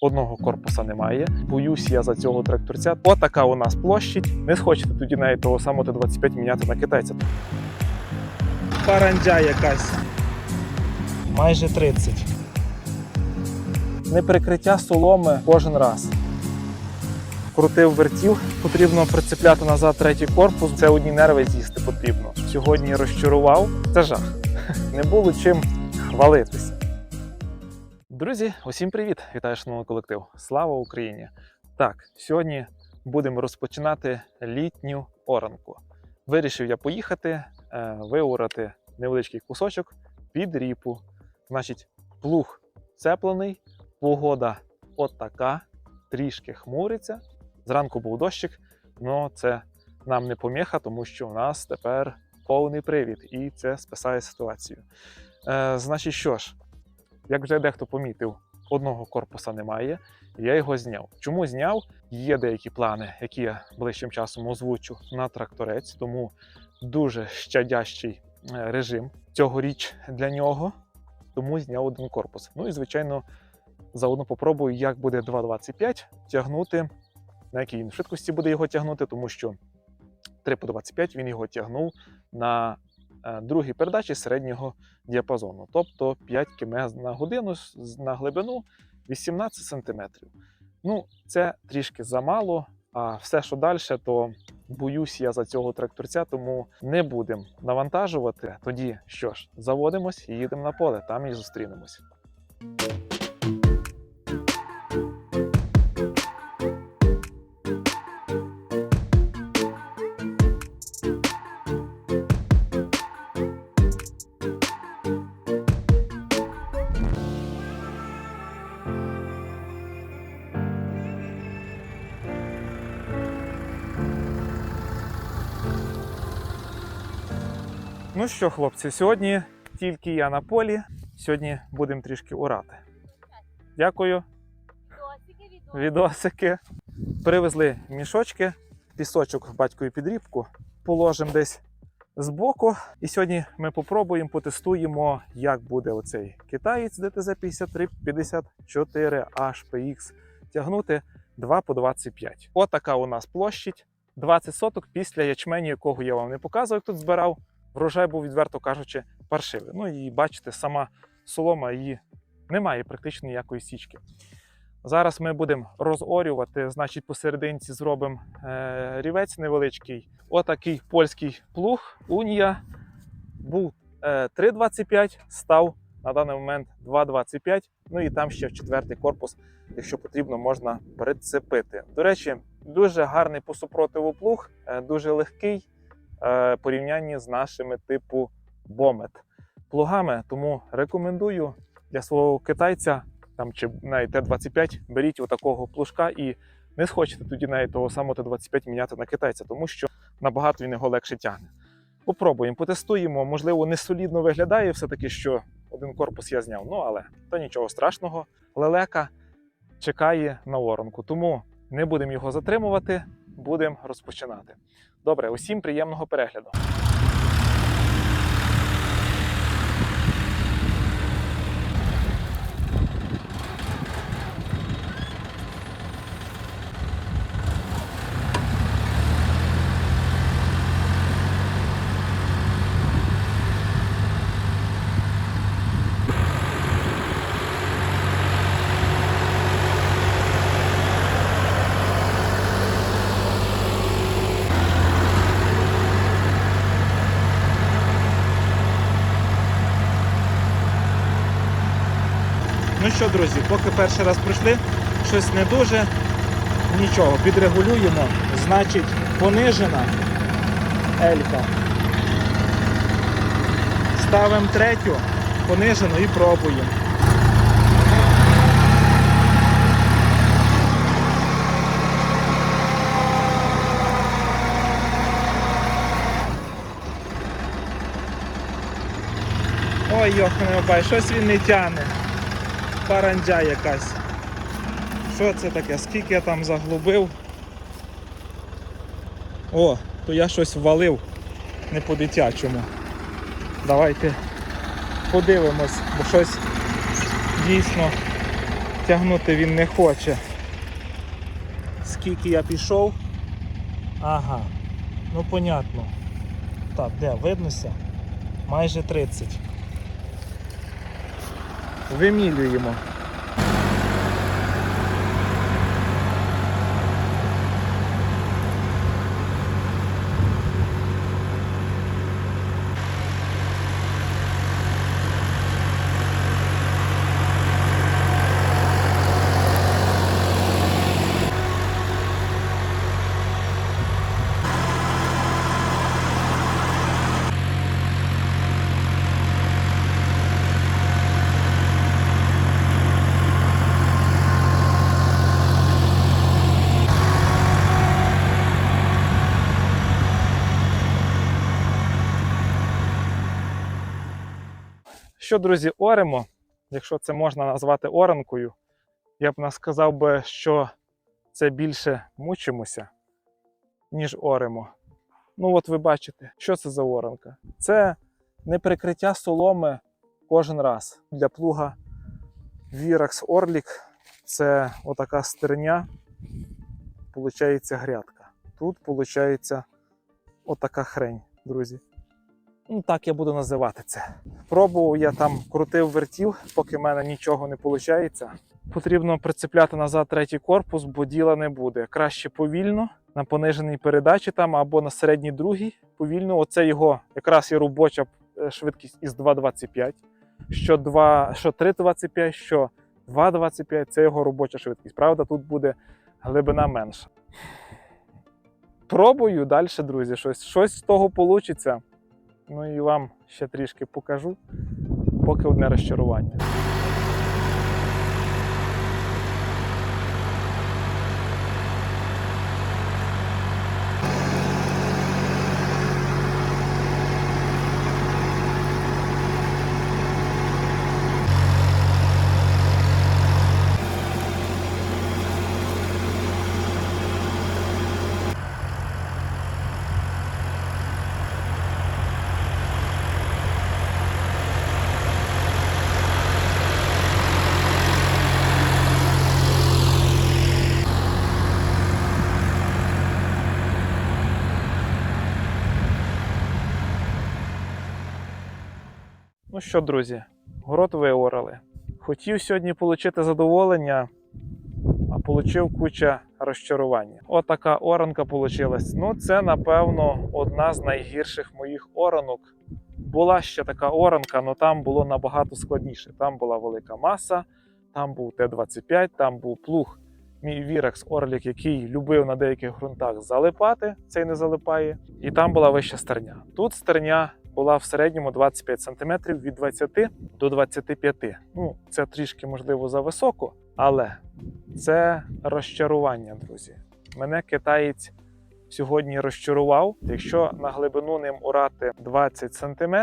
одного корпуса немає. Боюсь я за цього тракторця. Отака у нас площадь. Не схочете тоді навіть того самого Т-25 міняти на китайця. Паранджа якась. Майже 30. Не перекриття соломи кожен раз. Крутив вертів, потрібно прицепляти назад третій корпус. Це одні нерви з'їсти потрібно. Сьогодні розчарував. Це жах. Не було чим хвалитися. Друзі, усім привіт! Вітаю шановний колектив! Слава Україні! Так, сьогодні будемо розпочинати літню оранку. Вирішив я поїхати, е, виорати невеличкий кусочок під ріпу. Значить, плуг цеплений, погода от така, трішки хмуриться. Зранку був дощик, але це нам не поміха, тому що у нас тепер повний привід, і це спасає ситуацію. Е, значить, що ж, як вже дехто помітив, одного корпуса немає, я його зняв. Чому зняв? Є деякі плани, які я ближчим часом озвучу на тракторець, тому дуже щадящий е, режим цьогоріч для нього, тому зняв один корпус. Ну і звичайно, заодно попробую, як буде 2.25 тягнути, на якій він швидкості буде його тягнути, тому що 3 по 25 він його тягнув на другій передачі середнього діапазону, тобто 5 км на годину на глибину 18 см. Ну, це трішки замало, а все, що далі, то боюсь я за цього тракторця, тому не будемо навантажувати. Тоді що ж, заводимось і їдемо на поле, там і зустрінемось. Ну що, хлопці, сьогодні тільки я на полі. Сьогодні будемо трішки урати. Дякую, Відосики. Привезли мішочки, пісочок батькові підрібку, положимо десь збоку. І сьогодні ми попробуємо, потестуємо, як буде оцей китаєць ДТЗ 5354 HPX тягнути 2 по 25. Отака у нас площадь. 20 соток після ячменю, якого я вам не показував, як тут збирав. Врожай був, відверто кажучи, паршивий. Ну і бачите, сама солома її немає практично ніякої січки. Зараз ми будемо розорювати, значить, посерединці зробимо е, рівець невеличкий. Отакий польський плуг Унія був е, 3,25, став на даний момент 2,25. Ну і там ще в четвертий корпус, якщо потрібно, можна прицепити. До речі, дуже гарний по супротиву плуг, е, дуже легкий е, порівнянні з нашими типу Бомет плугами. Тому рекомендую для свого китайця там чи навіть Т-25, беріть отакого плужка і не схочете тоді навіть того самого Т-25 міняти на китайця, тому що набагато він його легше тягне. Попробуємо, потестуємо. Можливо, не солідно виглядає все-таки, що один корпус я зняв. Ну але то нічого страшного. Лелека чекає на воронку, тому не будемо його затримувати, будемо розпочинати. Добре, усім приємного перегляду. Що, друзі, поки перший раз прийшли, щось не дуже. Нічого, підрегулюємо. Значить, понижена елька. Ставимо третю, понижену і пробуємо. Ой, йохане бай, щось він не тяне. Паранджа якась. Що це таке? Скільки я там заглубив? О, то я щось ввалив не по-дитячому. Давайте подивимось, бо щось дійсно тягнути він не хоче. Скільки я пішов? Ага, ну понятно. Так, де, виднося? Майже 30. Вимілюємо. Що, друзі, оремо, якщо це можна назвати оранкою, я б сказав би, що це більше мучимося, ніж оремо. Ну, от ви бачите, що це за оранка? Це не прикриття соломи кожен раз. Для плуга Virax Orlik це отака стерня, получається грядка. Тут виходить отака хрень, друзі. Ну, так я буду називати це. Пробував я там крутив вертів, поки в мене нічого не виходить. Потрібно прицепляти назад третій корпус, бо діла не буде. Краще повільно на пониженій передачі там або на середній другій. Повільно. Оце його якраз і робоча е, швидкість із 2,25. Що 2, що 3,25, що 2,25 це його робоча швидкість. Правда, тут буде глибина менша. Пробую далі, друзі. Щось, щось з того вийде. Ну і вам ще трішки покажу, поки одне розчарування. Ну що, друзі, город виорали. Хотів сьогодні отримати задоволення, а отримав куча розчарування. Отака оранка вийшла. Ну, це, напевно, одна з найгірших моїх оранок. Була ще така оранка, але там було набагато складніше. Там була велика маса, там був Т-25, там був плуг. Мій Вірекс Орлік, який любив на деяких ґрунтах залипати, цей не залипає. І там була вища стерня. Тут стерня була в середньому 25 см від 20 до 25. Ну, це трішки можливо зависоко, але це розчарування, друзі. Мене китаєць сьогодні розчарував. Якщо на глибину ним урати 20 см,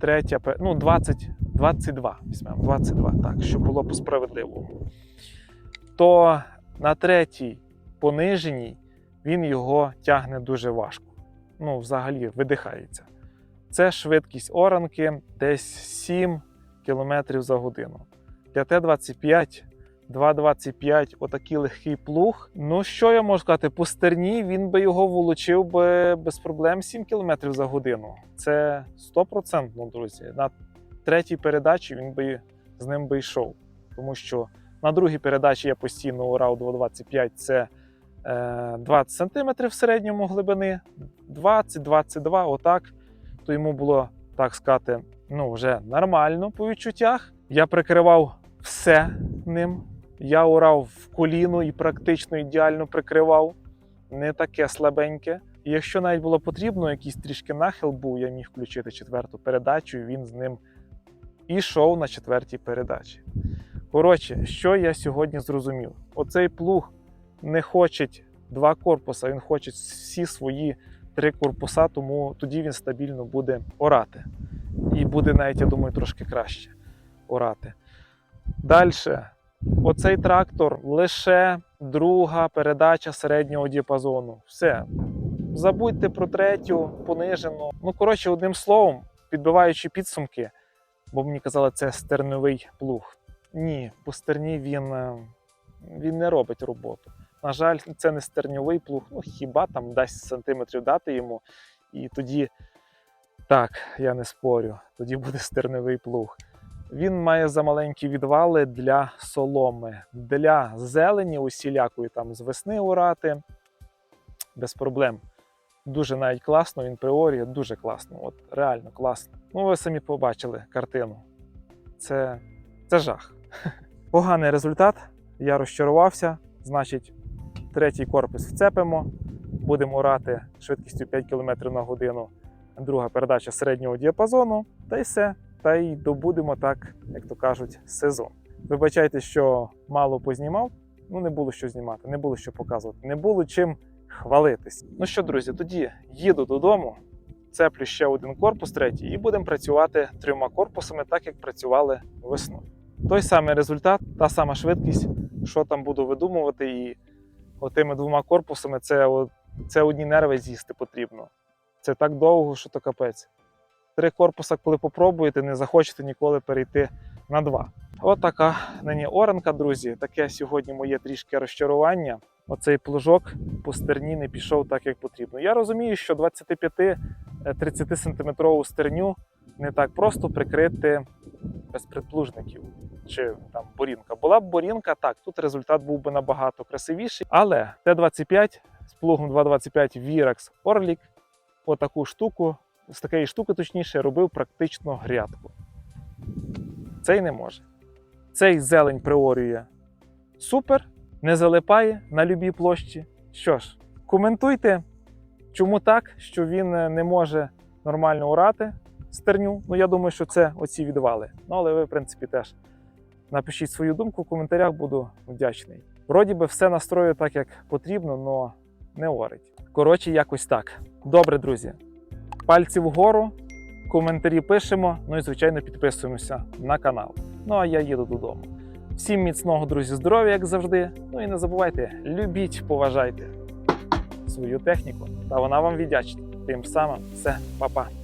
третя, ну 20, 22, візьмемо, 22, так, щоб було по справедливому, то на третій пониженій він його тягне дуже важко. Ну, взагалі, видихається. Це швидкість оранки десь 7 км за годину. Для Т-25, 2,25, отакий легкий плуг. Ну, що я можу сказати, по стерні він би його волочив би без проблем 7 км за годину. Це 100%, друзі. На третій передачі він би з ним би йшов. Тому що на другій передачі я постійно урав 2,25 це е, 20 см в середньому глибини, 20-22, отак то йому було, так сказати, ну, вже нормально по відчуттях. Я прикривав все ним. Я урав в коліно і практично ідеально прикривав, не таке слабеньке. І якщо навіть було потрібно, якийсь трішки нахил був, я міг включити четверту передачу, і він з ним ішов на четвертій передачі. Коротше, що я сьогодні зрозумів? Оцей плуг не хоче два корпуса, він хоче всі свої три корпуса, тому тоді він стабільно буде орати. І буде навіть, я думаю, трошки краще орати. Далі, оцей трактор лише друга передача середнього діапазону. Все. Забудьте про третю, понижену. Ну, коротше, одним словом, підбиваючи підсумки, бо мені казали, це стерновий плуг. Ні, по стерні він, е, він не робить роботу. На жаль, це не стерньовий плуг. Ну хіба там дасть сантиметрів дати йому, і тоді так, я не спорю, тоді буде стерневий плуг. Він має замаленькі відвали для соломи, для зелені усілякої там з весни урати. Без проблем. Дуже навіть класно, він приоріє, дуже класно. От реально класно. Ну, ви самі побачили картину. Це, це жах. Поганий результат. Я розчарувався. Значить, третій корпус вцепимо, будемо урати швидкістю 5 км на годину. Друга передача середнього діапазону, та й все. Та й добудемо так, як то кажуть, сезон. Вибачайте, що мало познімав. Ну, не було що знімати, не було що показувати, не було чим хвалитись. Ну що, друзі, тоді їду додому, цеплю ще один корпус третій, і будемо працювати трьома корпусами, так як працювали весною. Той самий результат, та сама швидкість, що там буду видумувати, і отими двома корпусами це, це одні нерви з'їсти потрібно. Це так довго, що то капець. Три корпуса, коли попробуєте, не захочете ніколи перейти на два. От така нині оранка, друзі. Таке сьогодні моє трішки розчарування. Оцей плужок по стерні не пішов так, як потрібно. Я розумію, що 25-30 сантиметрову стерню не так просто прикрити без предплужників чи там борінка. Була б борінка, так, тут результат був би набагато красивіший. Але Т-25 з плугом 225 Virax Orlik отаку штуку, з такої штуки, точніше, робив практично грядку. Цей не може. Цей зелень приорює супер, не залипає на любій площі. Що ж, коментуйте, чому так, що він е, не може нормально урати стерню. Ну, я думаю, що це оці відвали. Ну, але ви, в принципі, теж напишіть свою думку в коментарях, буду вдячний. Вроді би, все настрою так, як потрібно, але не орить. Коротше, якось так. Добре, друзі. Пальці вгору, коментарі пишемо, ну і, звичайно, підписуємося на канал. Ну а я їду додому. Всім міцного, друзі, здоров'я, як завжди. Ну і не забувайте, любіть, поважайте свою техніку, та вона вам віддячить. Тим самим все, па-па.